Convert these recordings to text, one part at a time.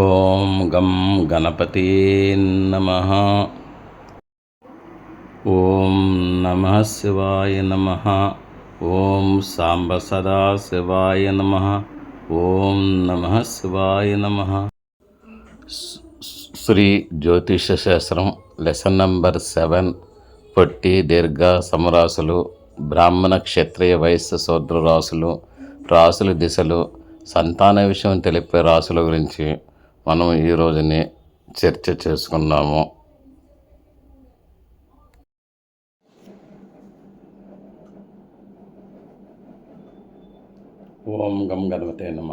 ఓం గం గణపతి నమ. ఓం నమ శివాయ నమ. ఓం సాంబ సదా శివాయ నమ. ఓం నమ శివాయ నమ. శ్రీ జ్యోతిష శాస్త్రం లెసన్ నంబర్ సెవెన్ పొట్టి దీర్ఘ సమరాసులు బ్రాహ్మణ క్షత్రియ వయస్సు శూద్ర రాసులు రాసుల దిశలు సంతాన విషయం తెలిపే రాసుల గురించి మనం ఈ రోజుని చర్చ చేసుకున్నాము ఓం గం గణపతే నమ.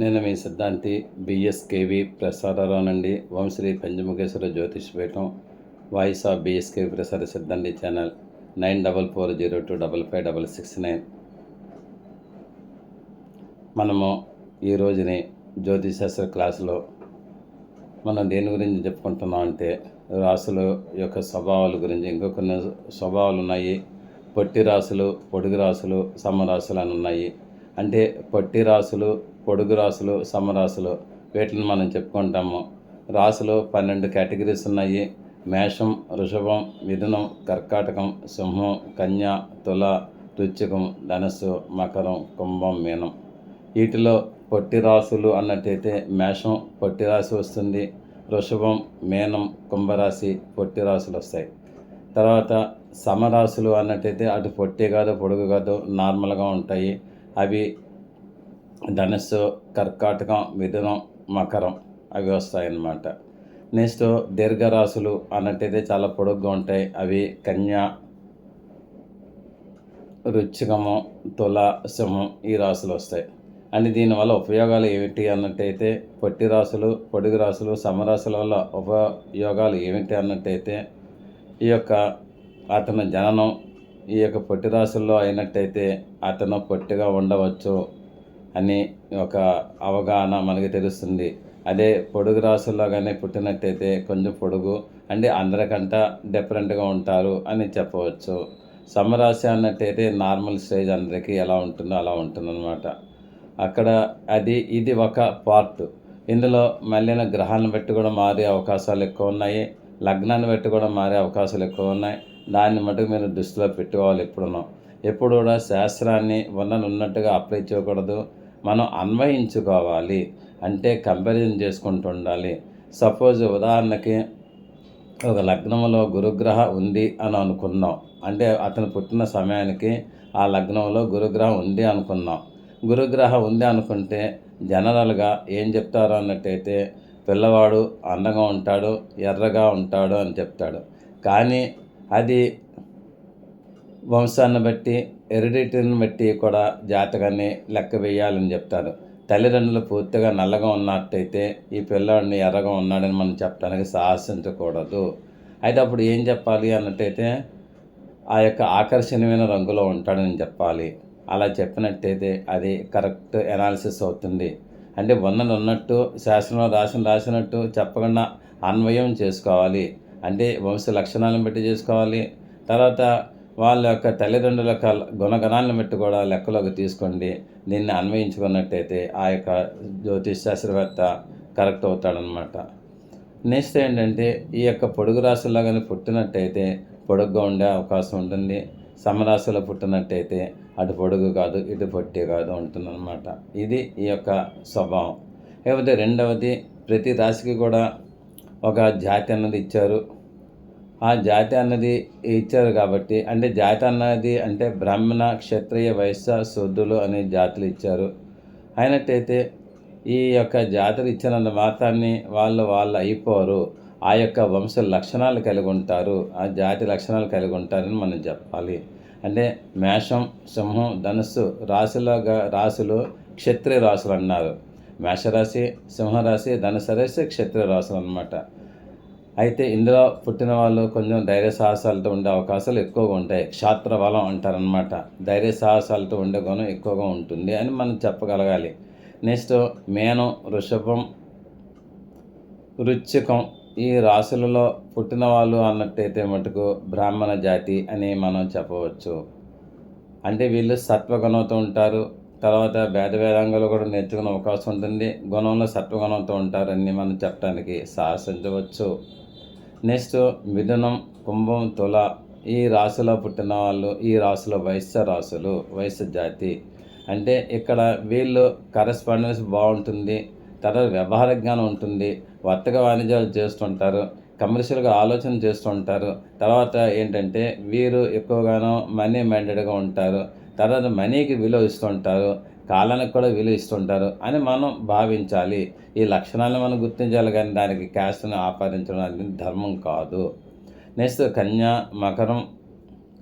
నేను మీ సిద్ధాంతి బిఎస్కేవి ప్రసారరావు నుండి వంశ్రీ పంచముఖేశ్వర జ్యోతిష్పీఠం వాయిస్ ఆఫ్ బిఎస్కేవి ప్రసార సిద్ధాంతి channel nine double four zero two double five double six nine. మనము ఈ రోజుని జ్యోతిశాస్త్ర క్లాసులో మనం దేని గురించి చెప్పుకుంటున్నాం అంటే రాసుల యొక్క స్వభావాల గురించి. ఇంకా కొన్ని స్వభావాలు ఉన్నాయి. పొట్టి రాసులు పొడుగు రాసులు సమరాసులు అని ఉన్నాయి. అంటే పొట్టి రాసులు పొడుగు రాసులు సమరాసులు వీటిని మనం చెప్పుకుంటాము. రాసులు పన్నెండు కేటగిరీస్ ఉన్నాయి. మేషం వృషభం మిథునం కర్కాటకం సింహం కన్య తుల రుచికం ధనస్సు మకరం కుంభం మీనం. వీటిలో పొట్టి రాసులు అన్నట్టయితే మేషం పొట్టి రాశి వస్తుంది. వృషభం మేనం కుంభరాశి పొట్టి రాసులు వస్తాయి. తర్వాత సమరాశులు అన్నట్టయితే అటు పొట్టి కాదు పొడుగు కాదు నార్మల్గా ఉంటాయి. అవి ధనుస్సు కర్కాటకం మిథునం మకరం అవి వస్తాయన్నమాట. నెక్స్ట్ దీర్ఘరాశులు అన్నట్టయితే చాలా పొడుగ్గా ఉంటాయి. అవి కన్య రుచికము తుల సింహం ఈ రాశులు వస్తాయి. అని దీనివల్ల ఉపయోగాలు ఏమిటి అన్నట్టయితే పొట్టి రాసులు పొడుగు రాసులు సమరాశుల వల్ల ఉపయోగాలు ఏమిటి అన్నట్టయితే ఈ యొక్క అతను జననం ఈ యొక్క పొట్టి రాసుల్లో అయినట్టయితే అతను పొట్టిగా ఉండవచ్చు అని ఒక అవగాహన మనకి తెలుస్తుంది. అదే పొడుగు రాసుల్లో కానీ పుట్టినట్టయితే కొంచెం పొడుగు అంటే అందరికంట డిఫరెంట్గా ఉంటారు అని చెప్పవచ్చు. సమరాశి అన్నట్టయితే నార్మల్ స్టేజ్ అందరికీ ఎలా ఉంటుందో అలా ఉంటుందన్నమాట. అక్కడ అది ఇది ఒక పార్ట్. ఇందులో మళ్ళీ గ్రహాలను బట్టి కూడా మారే అవకాశాలు ఎక్కువ ఉన్నాయి. లగ్నాన్ని బట్టి కూడా మారే అవకాశాలు ఎక్కువ ఉన్నాయి. దాన్ని మటుకు మీరు దృష్టిలో పెట్టుకోవాలి ఎప్పుడునో. ఎప్పుడు కూడా శాస్త్రాన్ని ఉన్నది ఉన్నట్టుగా అప్లై చేయకూడదు. మనం అన్వయించుకోవాలి. అంటే కంపారిజన్ చేసుకుంటూ ఉండాలి. సపోజ్ ఉదాహరణకి ఒక లగ్నంలో గురుగ్రహ ఉంది అని అనుకున్నాం అంటే అతను పుట్టిన సమయానికి ఆ లగ్నంలో గురుగ్రహం ఉంది అనుకున్నాం గురుగ్రహం ఉంది అనుకుంటే జనరల్గా ఏం చెప్తారు అన్నట్టయితే పిల్లవాడు అందంగా ఉంటాడు ఎర్రగా ఉంటాడు అని చెప్తాడు. కానీ అది వంశాన్ని బట్టి ఎరిడిటీని బట్టి కూడా జాతకాన్ని లెక్క వేయాలని చెప్తారు. తల్లిదండ్రులు పూర్తిగా నల్లగా ఉన్నట్టయితే ఈ పిల్లవాడిని ఎర్రగా ఉన్నాడని మనం చెప్పడానికి సాహసించకూడదు. అయితే అప్పుడు ఏం చెప్పాలి అన్నట్టయితే ఆ యొక్క ఆకర్షణీయమైన రంగులో ఉంటాడని చెప్పాలి. అలా చెప్పినట్టయితే అది కరెక్ట్ ఎనాలిసిస్ అవుతుంది. అంటే ఉన్నది ఉన్నట్టు శాస్త్రంలో రాసిన రాసినట్టు చెప్పకుండా అన్వయం చేసుకోవాలి. అంటే వంశ లక్షణాలను బట్టి చేసుకోవాలి. తర్వాత వాళ్ళ యొక్క తల్లిదండ్రుల యొక్క గుణగణాలను బట్టి కూడా లెక్కలోకి తీసుకోండి. దీన్ని అన్వయించుకున్నట్టయితే ఆ యొక్క జ్యోతిష్ శాస్త్రవేత్త కరెక్ట్ అవుతాడనమాట నెక్స్ట్ ఏంటంటే ఈ యొక్క పొడుగు రాసుల్లో కానీ పుట్టినట్టయితే పొడుగ్గా ఉండే అవకాశం ఉంటుంది. సమరాశిలో పుట్టినట్టయితే అటు పొడుగు కాదు ఇటు పొట్టి కాదు ఉంటుందన్నమాట ఇది ఈ యొక్క స్వభావం. లేకపోతే రెండవది ప్రతి రాశికి కూడా ఒక జాతి అన్నది ఇచ్చారు. ఆ జాతి అన్నది ఇచ్చారు కాబట్టి అంటే జాతి అన్నది అంటే బ్రాహ్మణ క్షత్రియ వైశ్య శుద్ధులు అనే జాతులు ఇచ్చారు. అయినట్టయితే ఈ యొక్క జాతులు ఇచ్చినంత మాత్రాన్ని వాళ్ళు వాళ్ళు అయిపోరు. ఆ యొక్క వంశ లక్షణాలు కలిగి ఉంటారు. ఆ జాతి లక్షణాలు కలిగి ఉంటారని మనం చెప్పాలి. అంటే మేషం సింహం ధనుస్సు రాశిలోగా రాశులు క్షత్రియ రాశులు అన్నారు. మేషరాశి సింహరాశి ధనుసు రాశి క్షత్రియ రాశులు అనమాట అయితే ఇందులో పుట్టిన వాళ్ళు కొంచెం ధైర్య సాహసాలతో ఉండే అవకాశాలు ఎక్కువగా ఉంటాయి. క్షాత్ర బలం అంటారనమాట ధైర్య సాహసాలతో ఉండే గుణం ఎక్కువగా ఉంటుంది అని మనం చెప్పగలగాలి. నెక్స్ట్ మేనం వృషభం వృచ్చికం ఈ రాశులలో పుట్టిన వాళ్ళు అన్నట్టయితే మటుకు బ్రాహ్మణ జాతి అని మనం చెప్పవచ్చు. అంటే వీళ్ళు సత్వగుణంతో ఉంటారు. తర్వాత భేద వేదాంగాలు కూడా నేర్చుకునే అవకాశం ఉంటుంది. గుణంలో సత్వగుణంతో ఉంటారని మనం చెప్పడానికి సాహసించవచ్చు. నెక్స్ట్ మిథునం కుంభం తుల ఈ రాశిలో పుట్టిన వాళ్ళు ఈ రాశిలో వైశ్య రాశులు వైశ్య జాతి. అంటే ఇక్కడ వీళ్ళు కరెస్పాండెన్స్ బాగుంటుంది. తర్వాత వ్యవహార జ్ఞానం ఉంటుంది. వర్తక వాణిజ్యాలు చేస్తుంటారు కమర్షియల్గా ఆలోచన చేస్తుంటారు. తర్వాత ఏంటంటే వీరు ఎక్కువగానో మనీ మైండెడ్గా ఉంటారు. తర్వాత మనీకి విలువ ఇస్తుంటారు కాలానికి కూడా విలువ ఇస్తుంటారు అని మనం భావించాలి. ఈ లక్షణాలను మనం గుర్తించాలి కానీ దానికి క్యాస్ట్ని ఆపాదించడం అనేది ధర్మం కాదు. నెక్స్ట్ కన్యా మకరం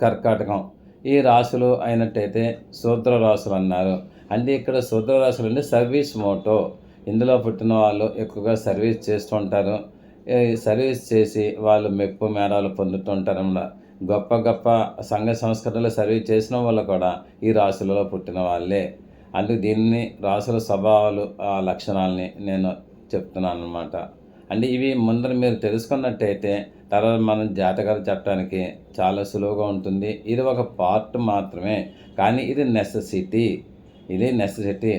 కర్కాటకం. ఈ రాశులు అయినట్టయితే శూద్ర రాశులు అన్నారు. అంటే ఇక్కడ శూద్ర రాశులు అంటే సర్వీస్ మోటో. ఇందులో పుట్టిన వాళ్ళు ఎక్కువగా సర్వీస్ చేస్తుంటారు. సర్వీస్ చేసి వాళ్ళు మెప్పు మేరాలు పొందుతుంటారు అన్నమాట. గొప్ప గొప్ప సంఘ సంస్కరణలు సర్వీస్ చేసిన వాళ్ళు కూడా ఈ రాశులలో పుట్టిన వాళ్ళే. అందుకు దీన్ని రాసుల స్వభావాలు ఆ లక్షణాలని నేను చెప్తున్నాను అనమాట అంటే ఇవి ముందర మీరు తెలుసుకున్నట్టయితే తర్వాత మనం జాతకాలు చెప్పడానికి చాలా సులువుగా ఉంటుంది. ఇది ఒక పార్ట్ మాత్రమే. కానీ ఇది నెససిటీ ఇది నెససిటీ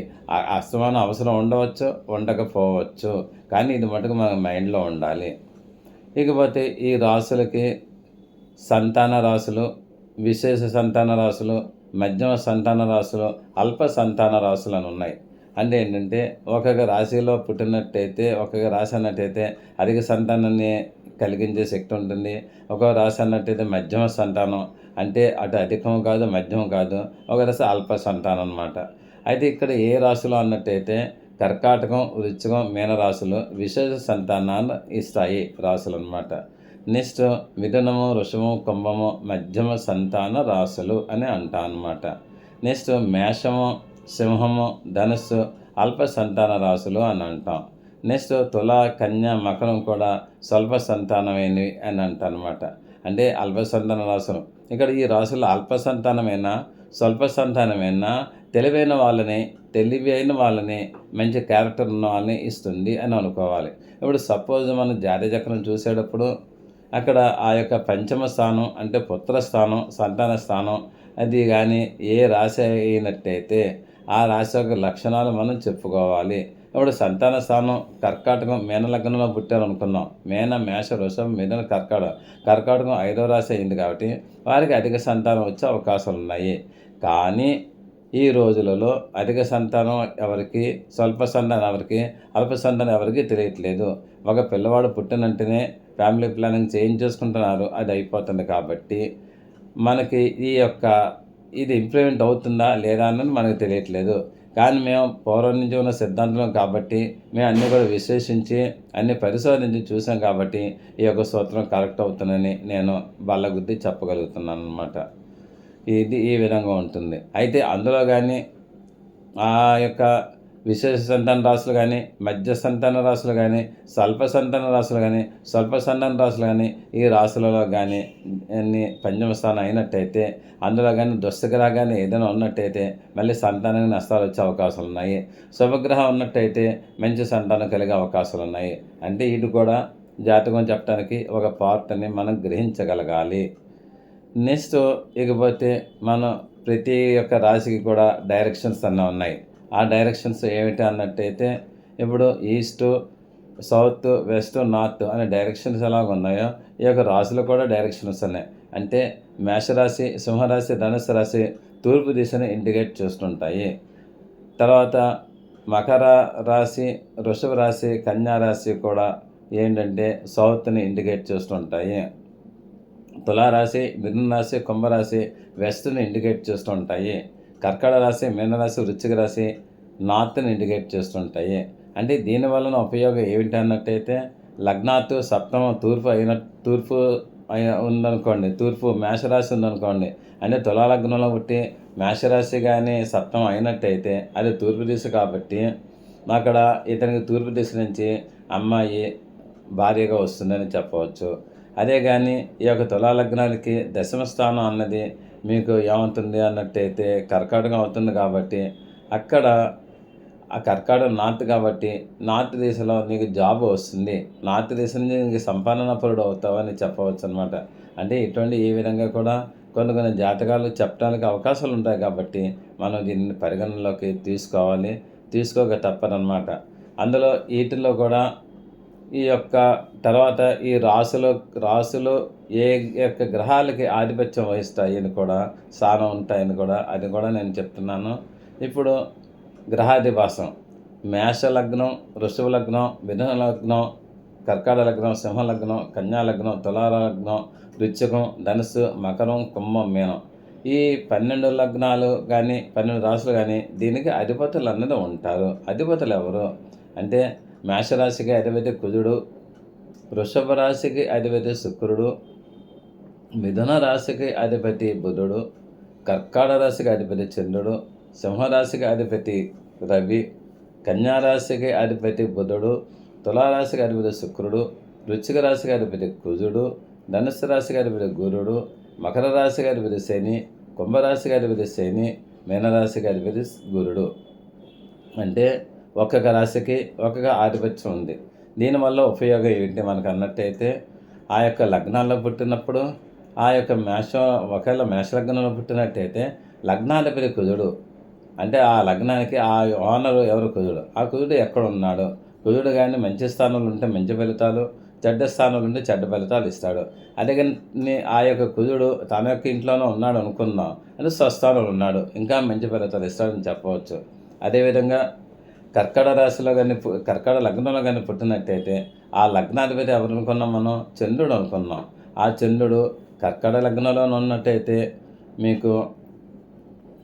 అస్తమానం అవసరం ఉండవచ్చు ఉండకపోవచ్చు. కానీ ఇది మటుకు మన మైండ్లో ఉండాలి. ఇకపోతే ఈ రాసులకి సంతాన రాశులు విశేష సంతాన రాశులు మధ్యమ సంతాన రాశులు అల్ప సంతాన రాశులు అని ఉన్నాయి. అంటే ఏంటంటే ఒక్కొక్క రాశిలో పుట్టినట్టయితే ఒక్కొక్క రాశి అన్నట్టయితే అధిక సంతానాన్ని కలిగించే శక్తి ఉంటుంది. ఒక రాశి అన్నట్టయితే మధ్యమ సంతానం. అంటే అటు అధికం కాదు మధ్యమం కాదు. ఒక రాశి అల్ప సంతానం అనమాట అయితే ఇక్కడ ఏ రాశిలో అన్నట్టయితే కర్కాటకం వృచ్చికం మీనరాశులు విశేష సంతానాన్ని ఇస్తాయి రాశులు అనమాట నెక్స్ట్ మిథునము వృషము కుంభము మధ్యమ సంతాన రాశులు అని అంటా అన్నమాట నెక్స్ట్ మేషము సింహము ధనుస్సు అల్ప సంతాన రాశులు అని అంటాం. నెక్స్ట్ తుల కన్య మకరం కూడా స్వల్ప సంతానమైనవి అని అంట అనమాట అంటే అల్ప సంతాన రాశులు. ఇక్కడ ఈ రాశులు అల్ప సంతానమైనా? స్వల్ప సంతానమైనా తెలివైన వాళ్ళని తెలివైన వాళ్ళని మంచి క్యారెక్టర్ ఉన్న వాళ్ళని ఇస్తుంది అని అనుకోవాలి. ఇప్పుడు సపోజ్ మనం జాతీయ చక్రం చూసేటప్పుడు అక్కడ ఆ యొక్క పంచమ స్థానం అంటే పుత్ర స్థానం సంతాన స్థానం అది కానీ ఏ రాశి అయినట్టయితే ఆ రాశి యొక్క లక్షణాలు మనం చెప్పుకోవాలి. ఇప్పుడు సంతాన స్థానం కర్కాటకం మీన లగ్నంలో పుట్టారు అనుకున్నాం మీన మేష వృషభం మిథున కర్కాటకం. కర్కాటకం ఐదో రాశి అయింది కాబట్టి వారికి అధిక సంతానం వచ్చే అవకాశాలు ఉన్నాయి. కానీ ఈ రోజులలో అధిక సంతానం ఎవరికి స్వల్ప సంతానం ఎవరికి అల్ప సంతానం ఎవరికి తెలియట్లేదు. ఒక పిల్లవాడు పుట్టినంటేనే ఫ్యామిలీ ప్లానింగ్ చేయించేసుకుంటున్నారు. అది అయిపోతుంది కాబట్టి మనకి ఈ యొక్క ఇది ఇంప్లిమెంట్ అవుతుందా లేదా అన్నది మనకు తెలియట్లేదు. కానీ మేము పూర్వం నుంచి ఉన్న సిద్ధాంతం కాబట్టి మేము అన్నీ కూడా విశ్లేషించి అన్ని పరిశోధించి చూసాం కాబట్టి ఈ యొక్క సూత్రం కరెక్ట్ అవుతుందని నేను బల్లగుద్ది చెప్పగలుగుతున్నాను అనమాట ఇది ఈ విధంగా ఉంటుంది. అయితే అందులో కానీ ఆ యొక్క విశేష సంతాన రాశులు కానీ మధ్య సంతాన రాశులు కానీ స్వల్ప సంతాన రాశులు కానీ స్వల్ప సంతాన రాశులు కానీ ఈ రాశులలో కానీ అన్ని పంచమ స్థానం అయినట్టయితే అందులో కానీ దుస్తగ్రహ కానీ ఏదైనా ఉన్నట్టయితే మళ్ళీ సంతానానికి నష్టాలు వచ్చే అవకాశాలు ఉన్నాయి. శుభగ్రహం ఉన్నట్టయితే మంచి సంతానం కలిగే అవకాశాలు ఉన్నాయి. అంటే ఇది కూడా జాతకం చెప్పడానికి ఒక పార్ట్ని మనం గ్రహించగలగాలి. నెక్స్ట్ ఇకపోతే మనం ప్రతి ఒక్క రాశికి కూడా డైరెక్షన్స్ అన్న ఉన్నాయి. ఆ డైరెక్షన్స్ ఏమిటి అన్నట్టయితే ఇప్పుడు ఈస్ట్ సౌత్ వెస్ట్ నార్త్ అనే డైరెక్షన్స్ ఎలాగ ఉన్నాయో ఈ యొక్క రాశులు కూడా డైరెక్షన్స్ ఉన్నాయి అంటే మేషరాశి సింహరాశి ధనుసు రాశి తూర్పు దిశను ఇండికేట్ చేస్తుంటాయి. తర్వాత మకర రాశి వృషభ రాశి కన్యా రాశి కూడా ఏంటంటే సౌత్ని ఇండికేట్ చేస్తుంటాయి. తులారాశి మిథున రాశి కుంభరాశి వెస్ట్ని ఇండికేట్ చేస్తుంటాయి. కర్కడ రాశి మీనరాశి వృచ్చిక రాశి నార్త్ని ఇండికేట్ చేస్తుంటాయి. అంటే దీని వలన ఉపయోగం ఏమిటి అన్నట్టయితే లగ్నాత్తు సప్తమ తూర్పు అయిన తూర్పు అయి- ఉందనుకోండి తూర్పు మేషరాశి ఉందనుకోండి అంటే తులాలగ్నంలో పుట్టి మేషరాశి కానీ సప్తం అయినట్టయితే అది తూర్పు దిశ కాబట్టి అక్కడ ఇతనికి తూర్పు దిశ నుంచి అమ్మాయి భార్యగా వస్తుందని చెప్పవచ్చు. అదే కానీ ఈ యొక్క తులా లగ్నానికి దశమ స్థానం అన్నది మీకు ఏమవుతుంది అన్నట్టయితే కర్కాటకం అవుతుంది కాబట్టి అక్కడ ఆ కర్కాటకం నార్త్ కాబట్టి నార్త్ దిశలో నీకు జాబ్ వస్తుంది. నార్త్ దిశ నుంచి నీకు సంపాదన పరుడు చెప్పవచ్చు అనమాట అంటే ఇటువంటి ఈ విధంగా కూడా కొన్ని కొన్ని జాతకాలు చెప్పడానికి అవకాశాలు ఉంటాయి కాబట్టి మనం దీన్ని పరిగణనలోకి తీసుకోవాలి. తీసుకోక తప్పదన్నమాట. అందులో వీటిల్లో కూడా ఈ యొక్క తర్వాత ఈ రాసులు రాసులు ఏ యొక్క గ్రహాలకి ఆధిపత్యం వహిస్తాయి అని కూడా స్థానం ఉంటాయని కూడా అది కూడా నేను చెప్తున్నాను. ఇప్పుడు గ్రహాధివాసం. మేష లగ్నం వృషభ లగ్నం మిథున లగ్నం కర్కాట లగ్నం సింహ లగ్నం కన్యా లగ్నం లగ్నం రుచికం ధనుసు మకరం కుంభం మీనం. ఈ పన్నెండు లగ్నాలు కానీ పన్నెండు రాసులు కానీ దీనికి అధిపతులు అన్నది ఉంటారు. అధిపతులు ఎవరు? అంటే మేషరాశికి అధిపతి కుజుడు వృషభ రాశికి అధిపతి శుక్రుడు మిథున రాశికి అధిపతి బుధుడు కర్కాట రాశికి అధిపతి చంద్రుడు సింహరాశికి అధిపతి రవి కన్యారాశికి అధిపతి బుధుడు తులారాశికి అధిపతి శుక్రుడు వృశ్చిక రాశికి అధిపతి కుజుడు ధనుస్సు రాశికి అధిపతి గురుడు మకర రాశికి అధిపతి శని కుంభరాశికి అధిపతి శని మీనరాశికి అధిపతి గురుడు. అంటే ఒక్కొక్క రాశికి ఒక్కొక్క ఆధిపత్యం ఉంది. దీనివల్ల ఉపయోగం ఏంటి మనకు అన్నట్టయితే ఆ యొక్క లగ్నాల్లో పుట్టినప్పుడు ఆ యొక్క మేష ఒకవేళ మేష లగ్నంలో పుట్టినట్టయితే లగ్నాధిపతి కుజుడు. అంటే ఆ లగ్నానికి ఆ ఓనరు ఎవరు? కుజుడు. ఆ కుజుడు ఎక్కడ ఉన్నాడు కుజుడు కానీ మంచి స్థానంలో ఉంటే మంచి ఫలితాలు చెడ్డ స్థానంలో ఉంటే చెడ్డ ఫలితాలు ఇస్తాడు. అదే కానీ ఆ యొక్క కుజుడు తన యొక్క ఇంట్లోనే ఉన్నాడు అనుకుందాం. అంటే స్వస్థానంలో ఉన్నాడు. ఇంకా మంచి ఫలితాలు ఇస్తాడని చెప్పవచ్చు. అదేవిధంగా కర్కట రాశిలో కానీ కర్కట లగ్నంలో కానీ పుట్టినట్టయితే ఆ లగ్నాధిపతి ఎవరు అనుకున్నాం మనం? చంద్రుడు అనుకున్నాం. ఆ చంద్రుడు కర్కట లగ్నంలో ఉన్నట్టయితే మీకు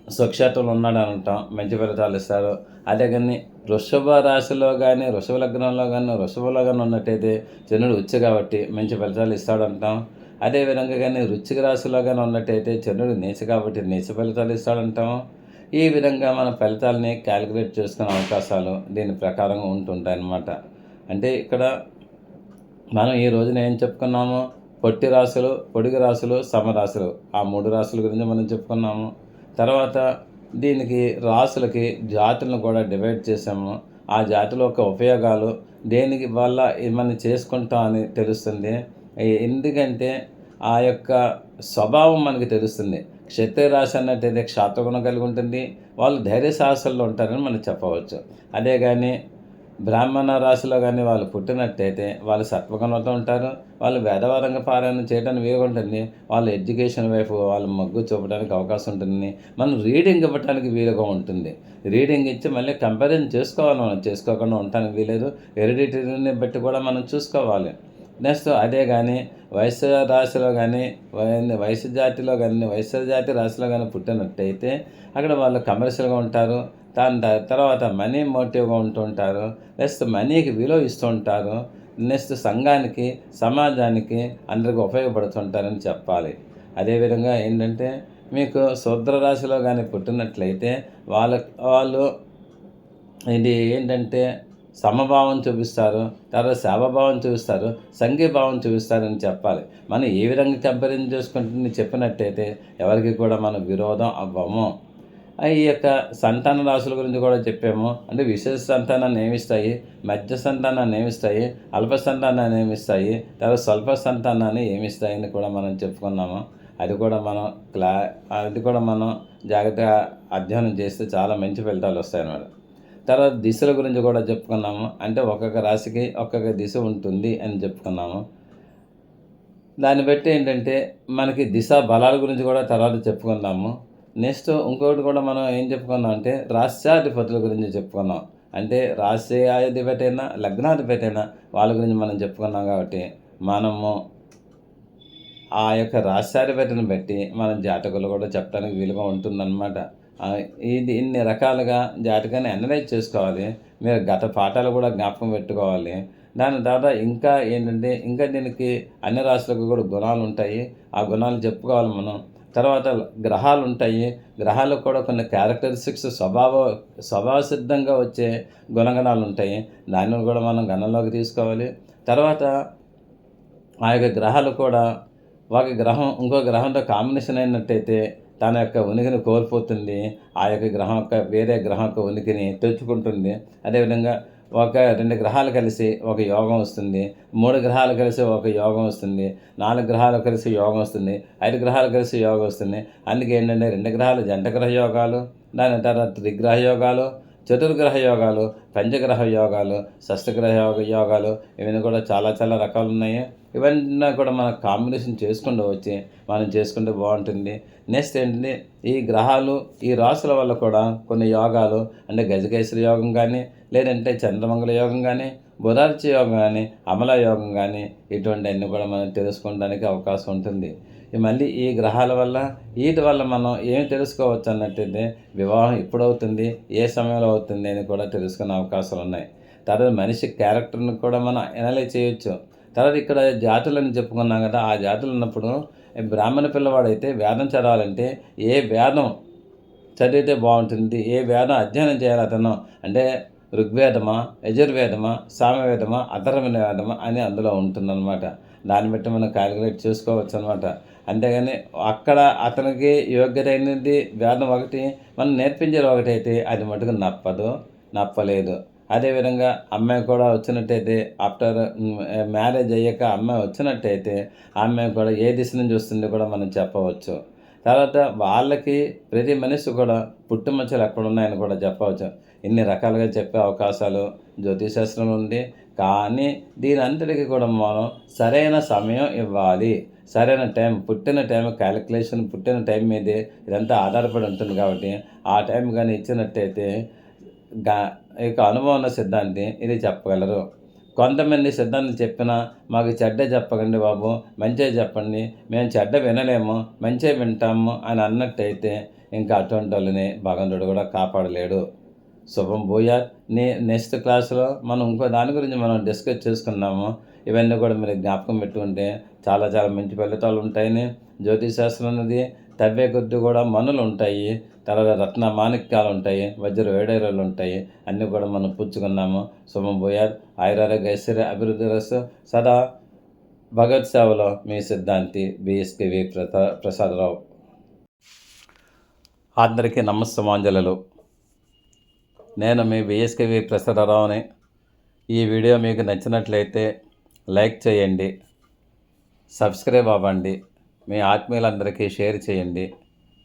సుక్షేత్రంలో ఉన్నాడు అంటాం. మంచి ఫలితాలు ఇస్తారు. అదే కానీ వృషభ రాశిలో కానీ వృషభ లగ్నంలో కానీ వృషభలో కానీ ఉన్నట్టయితే చంద్రుడు ఉచ్చు కాబట్టి మంచి ఫలితాలు ఇస్తాడు అంటాం. అదేవిధంగా కానీ రుచిక రాశిలో కానీ ఉన్నట్టయితే చంద్రుడు నీచ కాబట్టి నీచ ఫలితాలు ఇస్తాడంటాం ఈ విధంగా మన ఫలితాలని క్యాలిక్యులేట్ చేసుకునే అవకాశాలు దీని ప్రకారంగా ఉంటుంటాయన్నమాట అంటే ఇక్కడ మనం ఈ రోజున ఏం చెప్పుకున్నాము? పొట్టి రాశులు పొడుగు రాశులు సమరాశులు ఆ మూడు రాశుల గురించి మనం చెప్పుకున్నాము. తర్వాత దీనికి రాసులకి జాతులను కూడా డివైడ్ చేసాము ఆ జాతుల యొక్క ఉపయోగాలు దేనికి వల్ల మనం చేసుకుంటాం అని తెలుస్తుంది. ఎందుకంటే ఆ యొక్క స్వభావం మనకి తెలుస్తుంది. క్షత్రియ రాశి అన్నట్టయితే క్షాత్రగుణం కలిగి ఉంటుంది వాళ్ళు ధైర్య సాహసాల్లో ఉంటారని మనం చెప్పవచ్చు. అదే కానీ బ్రాహ్మణ రాశిలో కానీ వాళ్ళు పుట్టినట్టయితే వాళ్ళు సత్వగుణంతో ఉంటారు. వాళ్ళు వేదవారంగా పారాయణ చేయడానికి వీలుగా ఉంటుంది వాళ్ళు ఎడ్యుకేషన్ వైపు వాళ్ళు మగ్గు చూపడానికి అవకాశం ఉంటుంది మనం రీడింగ్ ఇవ్వడానికి వీలుగా ఉంటుంది. రీడింగ్ ఇచ్చి మళ్ళీ కంపారిజన్ చేసుకోవాలి మనం. చేసుకోకుండా ఉండటానికి వీలేదు హెరిడిటరీని బట్టి కూడా మనం చూసుకోవాలి. నెక్స్ట్ అదే కానీ వైశ్య రాశిలో కానీ వైశ్య జాతిలో కానీ వైశ్య జాతి రాశిలో కానీ పుట్టినట్టయితే అక్కడ వాళ్ళు కమర్షియల్గా ఉంటారు. దాని తర్వాత మనీ మోటివ్గా ఉంటుంటారు. నెక్స్ట్ మనీకి విలువ ఇస్తుంటారు. నెక్స్ట్ సంఘానికి సమాజానికి అందరికి ఉపయోగపడుతుంటారని చెప్పాలి. అదేవిధంగా ఏంటంటే మీకు శూద్ర రాశిలో కానీ పుట్టినట్లయితే వాళ్ళ వాళ్ళు ఇది ఏంటంటే సమభావం చూపిస్తారు తర్వాత సేవభావం చూపిస్తారు సంఘీభావం చూపిస్తారని చెప్పాలి. మనం ఏ విధంగా కంపారిజన్ చేసుకుంటుంది చెప్పినట్టయితే ఎవరికి కూడా మనం విరోధం అవ్వము. ఈ యొక్క సంతాన రాశుల గురించి కూడా చెప్పాము. అంటే విశేష సంతానాన్ని ఏమిస్తాయి? మధ్య సంతానాన్ని ఏమిస్తాయి? అల్ప సంతానాన్ని ఏమిస్తాయి? తర్వాత స్వల్ప సంతానాన్ని ఏమిస్తాయని కూడా మనం చెప్పుకున్నాము. అది కూడా మనం క్లా అది కూడా మనం జాగ్రత్తగా అధ్యయనం చేస్తే చాలా మంచి ఫలితాలు వస్తాయి అన్నమాట తర్వాత దిశల గురించి కూడా చెప్పుకున్నాము. అంటే ఒక్కొక్క రాశికి ఒక్కొక్క దిశ ఉంటుంది అని చెప్పుకున్నాము. దాన్ని బట్టి ఏంటంటే మనకి దిశ బలాల గురించి కూడా తర్వాత చెప్పుకున్నాము నెక్స్ట్ ఇంకొకటి కూడా మనం ఏం చెప్పుకున్నాం అంటే రాష్ట్రాధిపతుల గురించి చెప్పుకున్నాం. అంటే రాష్ట్రాధిపతి అయినా లగ్నాధిపతి అయినా వాళ్ళ గురించి మనం చెప్పుకున్నాం కాబట్టి మనము ఆ యొక్క రాష్ట్రాధిపతిని బట్టి మన జాతకులు కూడా చెప్పడానికి వీలుగా ఉంటుందన్నమాట. ఇది ఇన్ని రకాలుగా జాతకాన్ని అనలైజ్ చేసుకోవాలి. మీరు గత పాఠాలు కూడా జ్ఞాపకం పెట్టుకోవాలి. దాని తర్వాత ఇంకా ఏంటంటే ఇంకా దీనికి అన్ని రాశులకు కూడా గుణాలు ఉంటాయి. ఆ గుణాలు చెప్పుకోవాలి మనం. తర్వాత గ్రహాలు ఉంటాయి. గ్రహాలకు కూడా కొన్ని క్యారెక్టరిస్టిక్స్ స్వభావ స్వభావ సిద్ధంగా వచ్చే గుణగణాలు ఉంటాయి. దాన్ని కూడా మనం గణంలోకి తీసుకోవాలి. తర్వాత ఆ యొక్క గ్రహాలు కూడా ఒక గ్రహం ఇంకో గ్రహంతో కాంబినేషన్ అయినట్టయితే తన యొక్క ఉనికిని కోల్పోతుంది ఆ యొక్క గ్రహం యొక్క వేరే గ్రహం యొక్క ఉనికిని తెచ్చుకుంటుంది. అదేవిధంగా ఒక రెండు గ్రహాలు కలిసి ఒక యోగం వస్తుంది మూడు గ్రహాలు కలిసి ఒక యోగం వస్తుంది నాలుగు గ్రహాలు కలిసి యోగం వస్తుంది ఐదు గ్రహాలు కలిసి యోగం వస్తుంది. అందుకే ఏంటంటే రెండు గ్రహాలు జంట గ్రహ యోగాలు దాని తర్వాత త్రిగ్రహ యోగాలు చతుర్గ్రహ యోగాలు పంచగ్రహ యోగాలు షష్టగ్రహ యోగ యోగాలు ఇవన్నీ కూడా చాలా చాలా రకాలు ఉన్నాయి. ఇవన్నీ కూడా మనం కాంబినేషన్ చేసుకుంటూ వచ్చి మనం చేసుకుంటే బాగుంటుంది. నెక్స్ట్ ఏంటంటే ఈ గ్రహాలు ఈ రాసుల వల్ల కూడా కొన్ని యోగాలు అంటే గజకేశ్వర యోగం కానీ లేదంటే చంద్రమంగళ యోగం కానీ బుధార్చి యోగం కానీ అమల యోగం కానీ ఇటువంటి అన్నీ కూడా మనం తెలుసుకోవడానికి అవకాశం ఉంటుంది. మళ్ళీ ఈ గ్రహాల వల్ల వీటి వల్ల మనం ఏం తెలుసుకోవచ్చు అన్నట్టయితే వివాహం ఎప్పుడవుతుంది ఏ సమయంలో అవుతుంది అని కూడా తెలుసుకునే అవకాశాలు ఉన్నాయి. తర్వాత మనిషి క్యారెక్టర్ని కూడా మనం ఎనలైజ్ చేయొచ్చు. తర్వాత ఇక్కడ జాతులని చెప్పుకున్నాం కదా ఆ జాతులు ఉన్నప్పుడు బ్రాహ్మణ పిల్లవాడైతే వేదం చదవాలంటే ఏ వేదం చదివితే బాగుంటుంది ఏ వేదం అధ్యయనం చేయాలి అతను? అంటే ఋగ్వేదమా యజుర్వేదమా సామవేదమా అధర్వణ వేదమా అని అందులో ఉంటుందన్నమాట. దాన్ని బట్టి మనం క్యాలిక్యులేట్ చేసుకోవచ్చు అనమాట అంతేగాని అక్కడ అతనికి యోగ్యత అయినది వేదం ఒకటి మనం నేర్పించేది ఒకటైతే అది మటుకు నప్పదు నప్పలేదు. అదేవిధంగా అమ్మాయి కూడా వచ్చినట్టయితే ఆఫ్టర్ మ్యారేజ్ అయ్యాక అమ్మాయి వచ్చినట్టయితే అమ్మాయి కూడా ఏ దిశ నుంచి వస్తుంది కూడా మనం చెప్పవచ్చు. తర్వాత వాళ్ళకి ప్రతి మనిషి కూడా పుట్టుమచ్చలు ఎక్కడ ఉన్నాయని కూడా చెప్పవచ్చు. ఇన్ని రకాలుగా చెప్పే అవకాశాలు జ్యోతిశాస్త్రంలో ఉంది. కానీ దీని అంతటికి కూడా మనం సరైన సమయం ఇవ్వాలి. సరైన టైం పుట్టిన టైం క్యాలిక్యులేషన్ పుట్టిన టైం మీదే ఇదంతా ఆధారపడి ఉంటుంది కాబట్టి ఆ టైం కానీ ఇచ్చినట్టయితే గా యొక్క అనుభవం ఉన్న సిద్ధాంతి ఇది చెప్పగలరు. కొంతమంది సిద్ధాంతం చెప్పినా మాకు చెడ్డ చెప్పకండి బాబు మంచిగా చెప్పండి మేము చెడ్డ వినలేము మంచిగా వింటాము అని అన్నట్టయితే ఇంకా అటువంటి వాళ్ళని భగవంతుడు కూడా కాపాడలేడు. శుభం భూయా నీ నెక్స్ట్ క్లాస్లో మనం ఇంకో దాని గురించి మనం డిస్కస్ చేసుకున్నాము. ఇవన్నీ కూడా మీరు జ్ఞాపకం పెట్టుకుంటే చాలా చాలా మంచి ఫలితాలు ఉంటాయని జ్యోతిశాస్త్రం అనేది తవ్వే కొద్ది కూడా మనులు ఉంటాయి. తర్వాత రత్న మాణిక్యాలు ఉంటాయి వజ్ర వేడేరాలు ఉంటాయి అన్నీ కూడా మనం పుచ్చుకున్నాము. శుభం భూయాత్. ఆయురారోగ్య ఐశ్వర్య అభివృద్ధి రసు సదా భగవత్ సేవలో మీ సిద్ధాంతి బిఎస్కేవి ప్రసా ప్రసాదరావు. అందరికీ నమస్సమాంజలు నేను మీ బిఎస్కేవి ప్రసాదరావుని. ఈ వీడియో మీకు నచ్చినట్లయితే లైక్ చేయండి సబ్స్క్రైబ్ అవ్వండి మీ ఆత్మీయులందరికీ షేర్ చేయండి.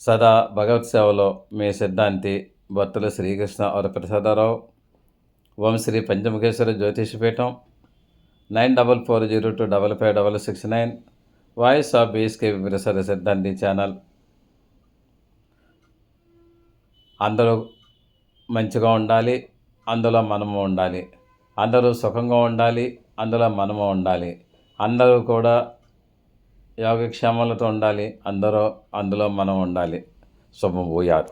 సదా భగవత్ సేవలో మీ సిద్ధాంతి భర్తల శ్రీకృష్ణ వరప్రసాదరావు ఓం Shri Panchamukheshwara Jyotishapeetham nine double four zero two double five double six nine voice of BSK Prasada సిద్ధాంతి ఛానల్. అందరూ మంచిగా ఉండాలి అందులో మనము ఉండాలి. అందరూ సుఖంగా ఉండాలి అందులో మనము ఉండాలి. అందరూ కూడా యోగక్షేమాలతో ఉండాలి. అందరూ అందులో మనం ఉండాలి. శుభభూయాత్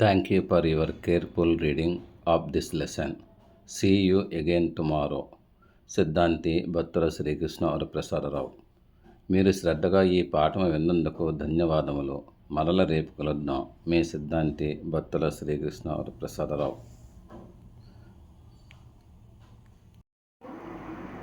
thank you for your careful reading of this lesson see you again tomorrow సిద్ధాంతి భక్తుల శ్రీకృష్ణ వరప్రసాదరావు మీరు శ్రద్ధగా ఈ పాఠం విన్నందుకు ధన్యవాదములు. మరల రేపు కలుద్దాం. మీ సిద్ధాంతి భక్తుల శ్రీకృష్ణ వరప్రసాదరావు